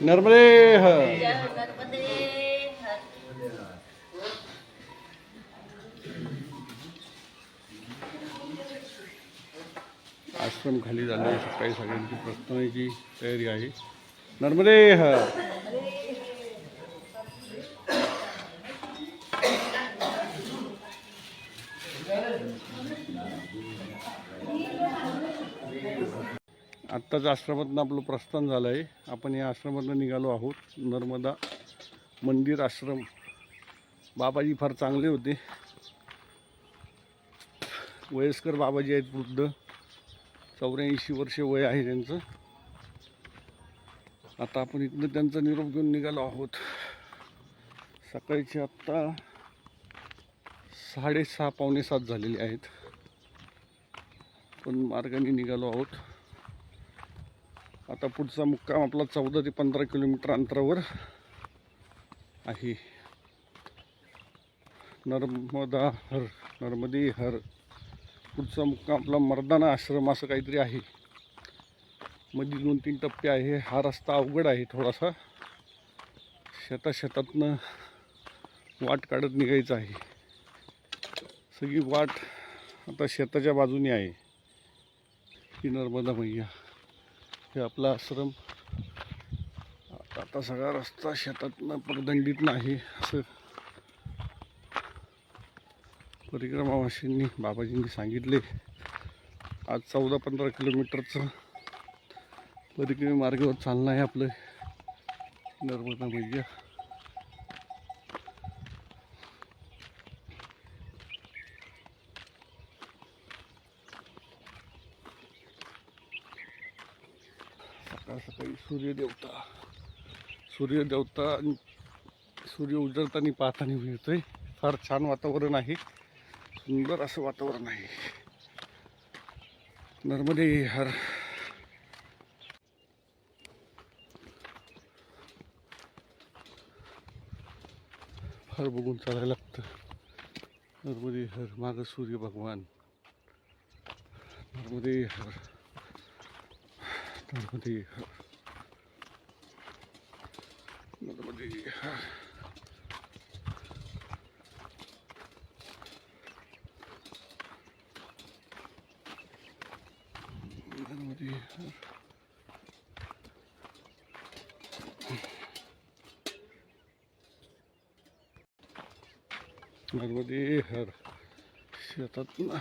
नर्मदे आश्रम खाली झाले. सकाळी सगळ्यांची प्रस्थानाची तयारी आहे नर्मदे हर आत्ताच आश्रमातून आपलं प्रस्थान झालं आहे आपण या आश्रमातून निघालो आहोत. नर्मदा मंदिर आश्रम. बाबाजी फार चांगले होते. वयस्कर बाबाजी आहेत वृद्ध. चौऱ्याऐंशी वर्ष वय आहे त्यांचं. आता आपण इथनं त्यांचा निरोप घेऊन निघालो आहोत. सकाळचे आत्ता साडेसहा पावणे सात झालेले आहेत. पण मार्गाने निघालो आहोत. आता पुढचा मुक्काम आपला चौदा ते पंधरा किलोमीटर अंतरावर आहे. नर्मदा हर नर्मदे हर. पुढचा मुक्काम आपला मर्दाना आश्रम असं काहीतरी आहे. मध्ये दोन तीन टप्पे आहे. हा रस्ता अवघड आहे थोडासा. शेता शेतातनं वाट काढत निघायचं आहे. सगळी वाट आता शेताच्या बाजूने आहे. ही नर्मदा मैया. हे आपला आश्रम आता सगळा रस्ता शेतातनं पगदंडीत आहे असं परिक्रमावासींनी बाबाजींनी सांगितले. आज चौदा पंधरा किलोमीटरचं परिक्रमा मार्गावर चालणं आहे आपलं. नर्मदा मैया. सकाळ सकाळी सूर्यदेवता. सूर्यदेवता सूर्य उजळताना पाहताना मिळतोय फार छान वातावरण आहे. सुंदर असं वातावरण आहे. नर्मदे हर. फार बघून चालायला लागतं. नर्मदे हर. मागं सूर्य भगवान. नर्मदे हर. नर्मदे हर नर्मदे हर नर्मदे हर नर्मदे हर शेतात ना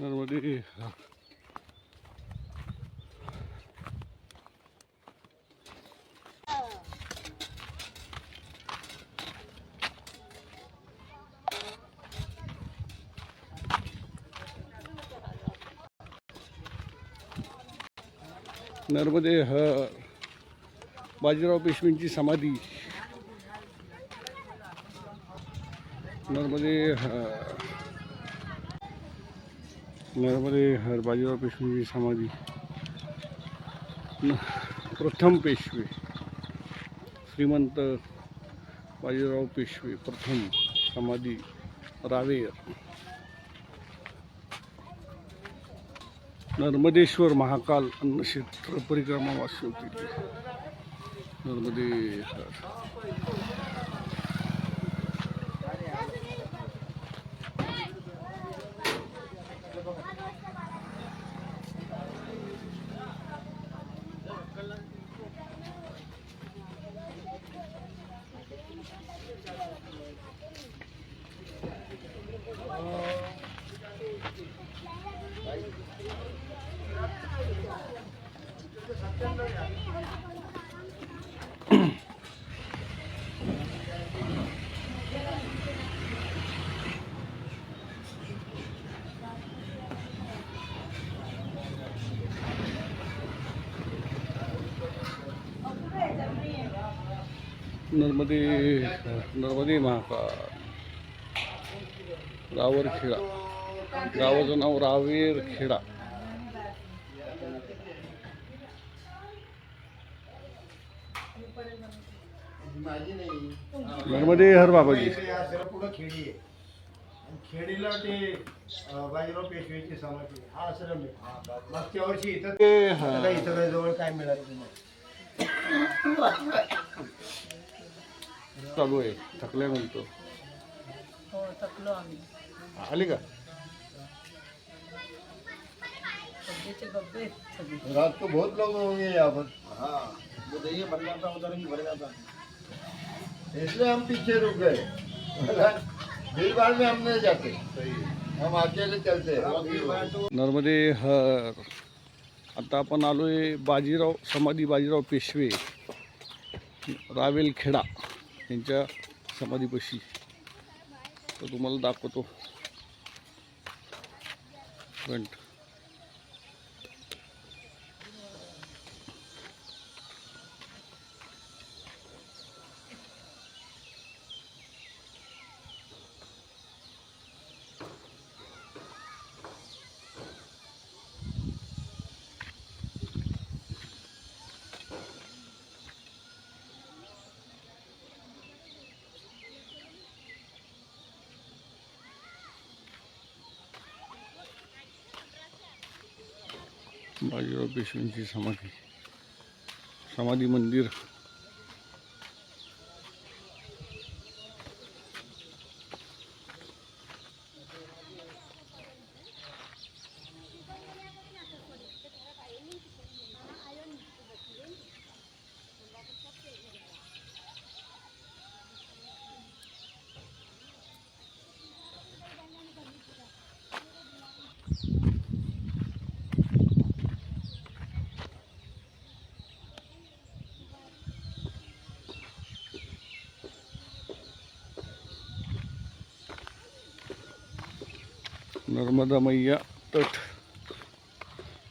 नर्मदे हर नर्मदे हर बाजीराव पेशवींची समाधी. नर्मदे हर नर्मदे हर बाजीराव पेशवींची समाधी न- प्रथम पेशवे श्रीमंत बाजीराव पेशवे प्रथम समाधी रावेर। नर्मदेश्वर महाकाल अन्नक्षेत्र परिक्रमा वासी होती। नर्मदे नर्मदे नर्मदे महाकाल रावरखेडा गावाचं नाव रावेर खेडा माझी नाही नर्मदे हर बाबाजी पुढं खेडी आहे आणि खेडीला ते बाजीराव पेशवेची समाधी हा आश्रम आहे मागच्या वर्षी इथं इथं जवळ काय मिळालं नाही चालू आहे. थकल्यानंतर हो थकलो आम्ही. आली का? आहेत सगळे. रात को बहुत लोग होंगे यहाँ पर हाँ वो देखिए भर जाता उधर भी भर जाता इसलिए हम पीछे रुक गए भीड़ भाड़ में हम नहीं जाते. हम अकेले चलते. हैं नर्मदे हर आता आपण आलोय बाजीराव समाधी बाजीराव पेशवे रावेल खेडा यांच्या समाधीपाशी. तर तुम्हाला दाखवतो. घंट बाजीराव पेशव्यांची समाधी. समाधी मंदिर. नर्मदा मैया तट.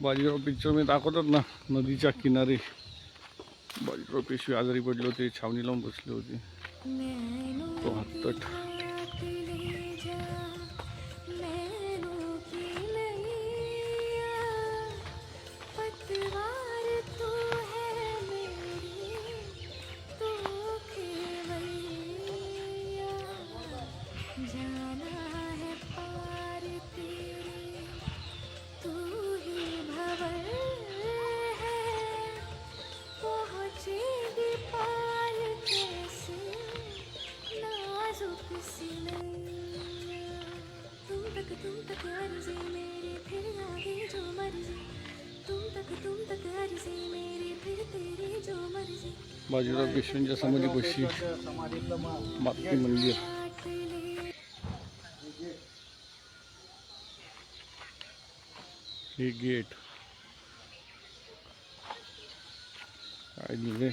बाजीराव पिक्चर मी दाखवतात ना नदीच्या किनारे. बाजीराव पेशवे आजारी पडले होते छावणी लावून बसले होते. तो हा तट. बाजीराव पेशव्यांच्या समाधी समाधीपाशी मातृ मंदिर. हे गेट. काय दिले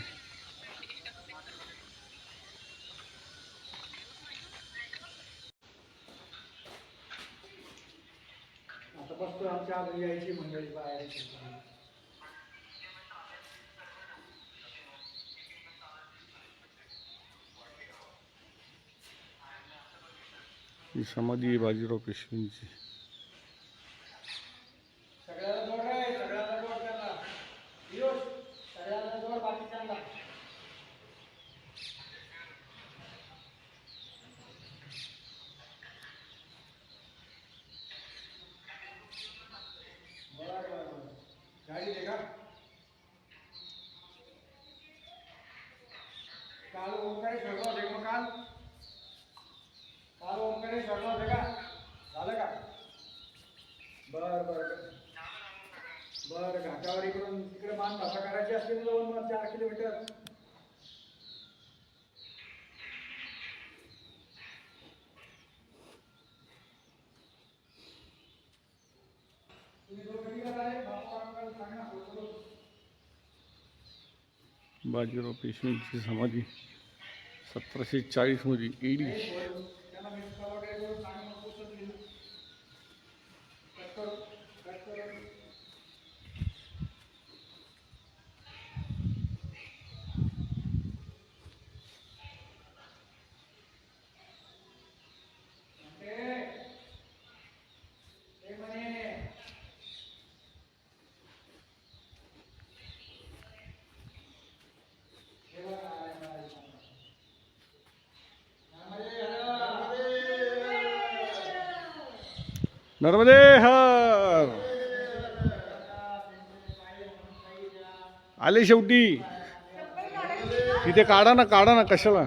ही समाधी आहे बाजीराव पेशव्यांची सगळ्याला जोड रे सगळ्याला जोड त्यांना पियुष सगळ्याला जोड बाकीच्यांना गाडी दे का काल ओंकारेश्वरला दे मग काल काल ओंकारेश्वरला दे का झालं का बर बर इकडून तिकडे मान भाषा करायची असते ना दोन वर चार किलोमीटर. बाजीराव पेशव्यांची समाधी सतराशे चाळीसमध्ये एडी त्यांना मी तुला वगैरे करून सांगा मग पुस्तक लिहिलं. कट करू, कट करू. नर्मदे हर। आले शेवटी. तिथे काढा ना काढा ना कशाला?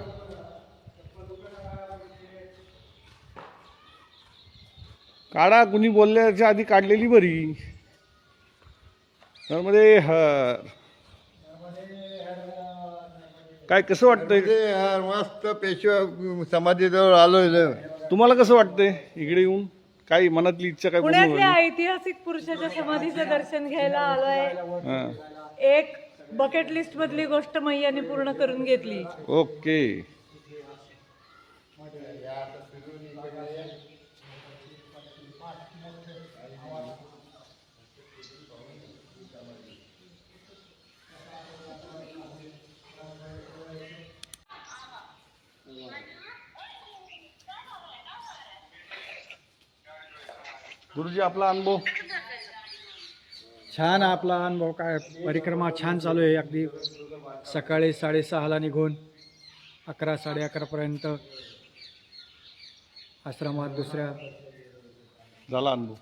काढा कुणी बोलल्याच्या आधी काढलेली बरी. नर्मदे हर. काय कसं वाटतंय? मस्त पेशवा समाधीजवळ आलोय. तुम्हाला कसं वाटतंय? इकडे येऊन. काही मनातली इच्छा काय पूर्ण पुण्यातल्या झाली ऐतिहासिक पुरुषाच्या समाधीचं दर्शन घ्यायला आलोय. हां. एक बकेट लिस्ट मधली गोष्ट मैयाने पूर्ण करून घेतली. ओके. गुरुजी आपला अनुभव? छान आपला अनुभव काय? परिक्रमा छान चालू आहे. अगदी सकाळी साडेसहाला निघून अकरा साडे अकरापर्यंत आश्रमात दुसऱ्या झाला अनुभव.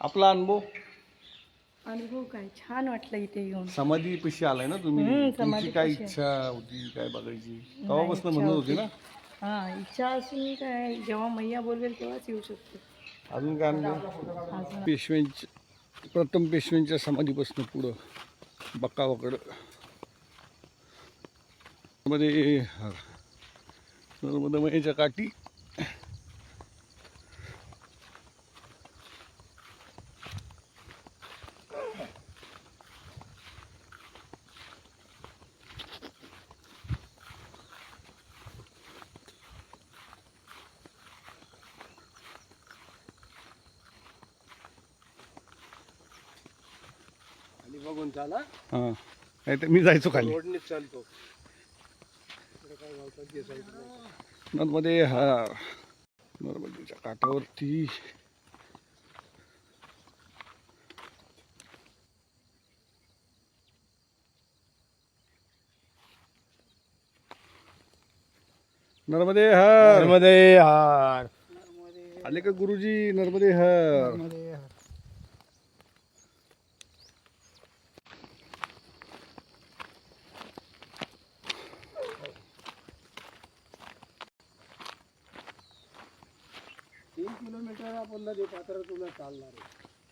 आपला अनुभव? अनुभव काय? छान वाटलं इथे येऊन. समाधी पैसे आलाय ना तुम्ही? हम्म, तुमची समाधी काय पाशी. इच्छा होती काय बघायची? तेव्हापासून म्हणत होती. ना? हा इच्छा असून काय जेव्हा मैया बोलवेल तेव्हाच येऊ शकतो. अजून काय अनुभव अजून. पेशव्यांच्या प्रथम पेशव्यांच्या समाधीपासून पुढं बक्कावाकडं मध्ये नर्मदामयीच्या काठी. हां. नाही तर मी जायचो खाली. नर्मदे हा. नर्मदेच्या काठावरती. नर्मदे हर. नर्मदे हार. आले का गुरुजी? नर्मदे हर.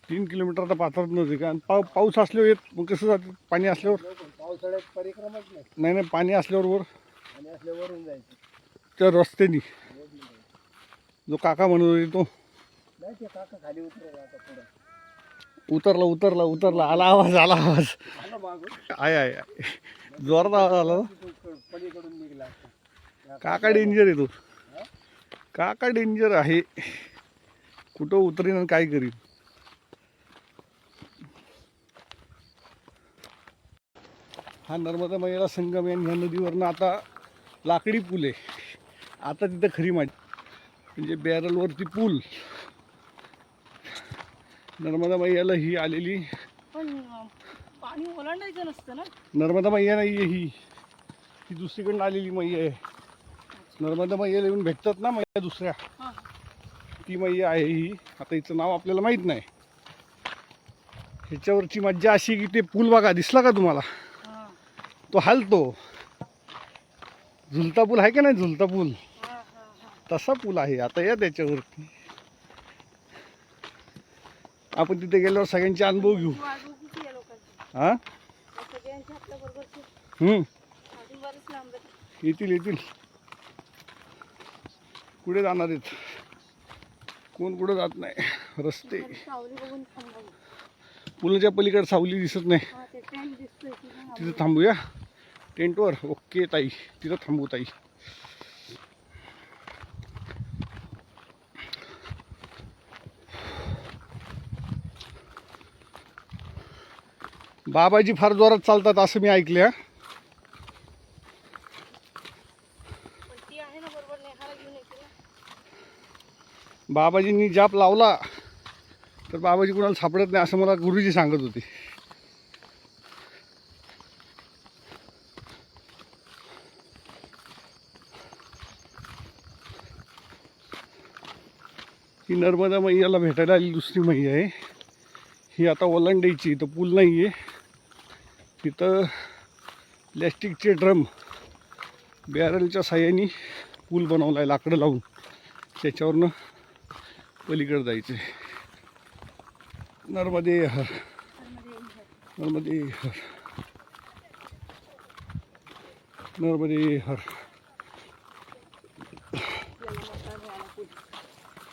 तीन किलोमीटर आता पात्रात नव्हते का? आणि पाऊ पाऊस असल्यावर येत मग कसं जात? पाणी असल्यावर? पावसाळ्यात परिक्रमाच नाही. नाही नाही पाणी असल्यावर वर आणि जायचं. त्या रस्त्यानी. जो काका म्हणत होते तो. नाही ते काका खाली उतरायला आता पुढं. उतरला उतरला उतरला. आला आवाज आला आवाज. आलं मागून. आहे आहे आहे. जोरात आवाज आला ना. पलीकडून निघला आता. काका डेंजर आहे तो. काका डेंजर आहे. कुठं उतरीन आणि काय करीन? हा नर्मदा मैयाला संगम ह्या नदीवरनं आता लाकडी पूल आहे. आता तिथं खरी माती म्हणजे बॅरलवरती पूल. नर्मदा मैयाला ही आलेली. पण पाणी ओलांडायचं नसतं ना? नर्मदा मैया नाही आहे ही. ही दुसरीकडून आलेली मैया आहे. नर्मदा मैयाला येऊन भेटतात ना मैया दुसऱ्या? हा. ती मैया आहे ही. आता हिचं नाव आपल्याला माहीत नाही. ह्याच्यावरची मज्जा अशी की ते पूल बघा दिसला का तुम्हाला? तो हालतो. झुलता पूल आहे का नाही झुलता पूल? तसा पूल आहे. आता या त्याच्यावरती. आपण तिथे गेल्यावर सगळ्यांचे अनुभव घेऊ. हा? हम्म. येतील येतील. कुठे जाणार आहेत? कोण कुठं जात नाही. रस्ते. पुलाच्या पलीकडे सावली दिसत नाही. तिथं थांबूया. टेंटवर. ओके ताई. तिथं थांबू ताई. बाबाजी फार जोरात चालतात असं मी ऐकले बाबाजींनी जाप लावला तर बाबाजी कुणाला सापडत नाही असं मला गुरुजी सांगत होते. ही नर्मदा मैयाला भेटायला आली दुसरी मैया आहे. ही आता ओलांडायची इथं पूल नाही आहे तिथं प्लॅस्टिकचे ड्रम बॅरलच्या साह्याने पूल बनवला आहे लाकडं लावून. त्याच्यावरनं पलीकडे जायचं नर्मदे हर. नर्मदे हर. नर्मदे हर.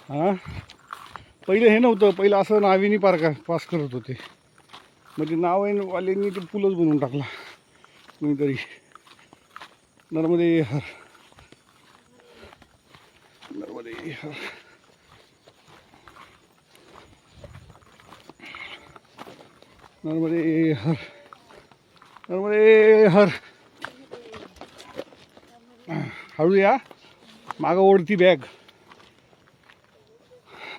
हां? पहिलं हे नव्हतं पहिलं असं नावेनी पार का पास करत होते. म्हणजे नाव आहे वाल्यांनी ते पुलच बनवून टाकला. कोणीतरी. नर्मदे हर. नर्मदे हर. नर्मदे हर नर्मदे हर. हळू या मागं ओढती बॅग.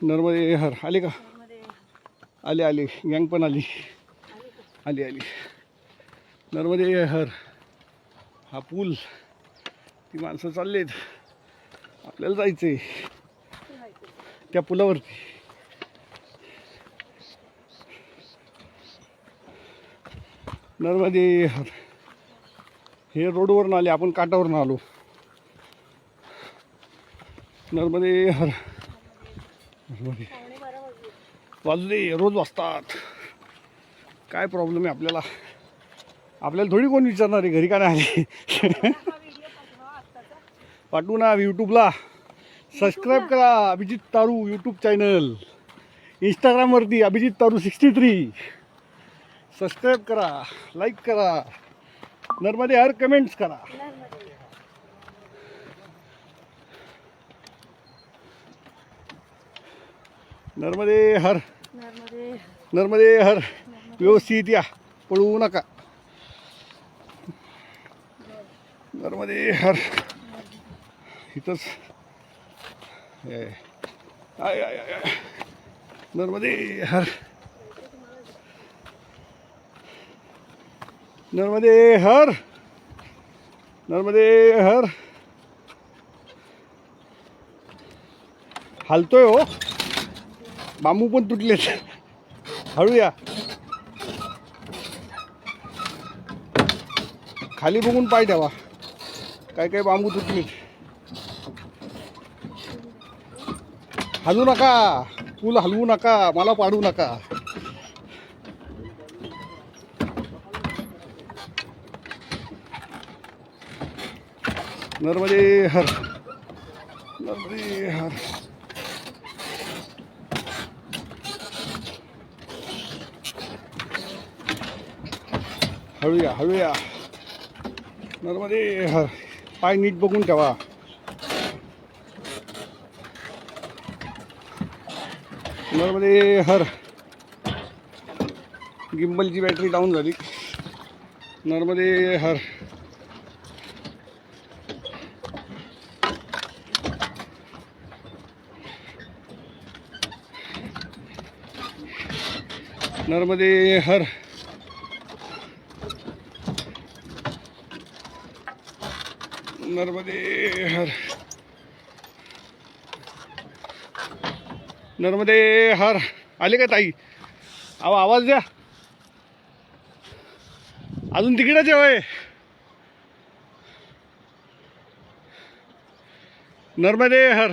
नर्मदे हर आले का? आले आले. गँग पण आली. आली आली. नर्मदे हर हा पूल. ती माणसं चाललेत. आपल्याला जायचंय. त्या पुलावरती. नर्मदे हर हे रोडवरून आले आपण काटावरून आलो. नर्मदे हर नर्मदे. वाजू दे रोज वाजतात. काय प्रॉब्लेम आहे आपल्याला? आपल्याला थोडी कोण विचारणार आहे घरी का नाही आले? पाठवू ना यूट्यूबला सबस्क्राईब करा अभिजित तारू यूट्यूब चॅनल इंस्टाग्रामवरती Abhijit Taru sixty three subscribe करा लाईक करा. नर्मदे हर कमेंट्स करा. नर्मदे हर. नर्मदे. हर. व्यवस्थित या. पळू नका. नर्मदे हर. इथंच. आय आय आय आय. नर्मदे हर. नर्मदे हर नर्मदे हर. हालतोय हो. बांबू पण तुटलेत. हळूया. खाली बघून पाय ठेवा. काय काय बांबू तुटले हलवू नका. पूल हलवू नका. मला पाडू नका. नर्मदे हर नर्मदे हर। हळूया हळूया। नर्मदे हर पाय नीट बघून ठेवा। नर्मदे हर गिम्बलची बॅटरी डाऊन झाली। नर्मदे हर नर्मदे हर. नर्मदे हर. नर्मदे हर. आले का ताई? अहो आवाज द्या. अजून तिकीटच आहे होय. नर्मदे हर.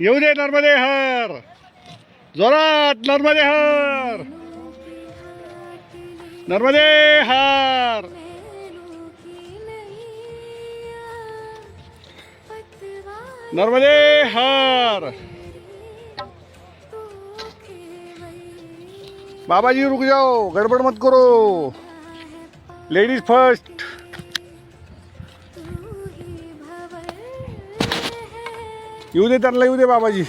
येऊ दे नर्मदे हर. जोरात नर्मदे हर! नर्मदे हर! नर्मदे हर! बाबाजी रुक जाओ गडबड मत करो. लेडीज फर्स्ट येऊ दे त्यांना येऊ दे बाबाजी.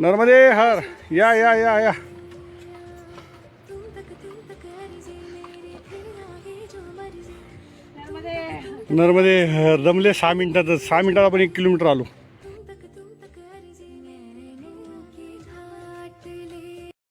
नर्मदे हर. या या या या. नर्मदे हर. दमले सहा मिनिटातच सहा मिनिटात आपण एक किलोमीटर आलो.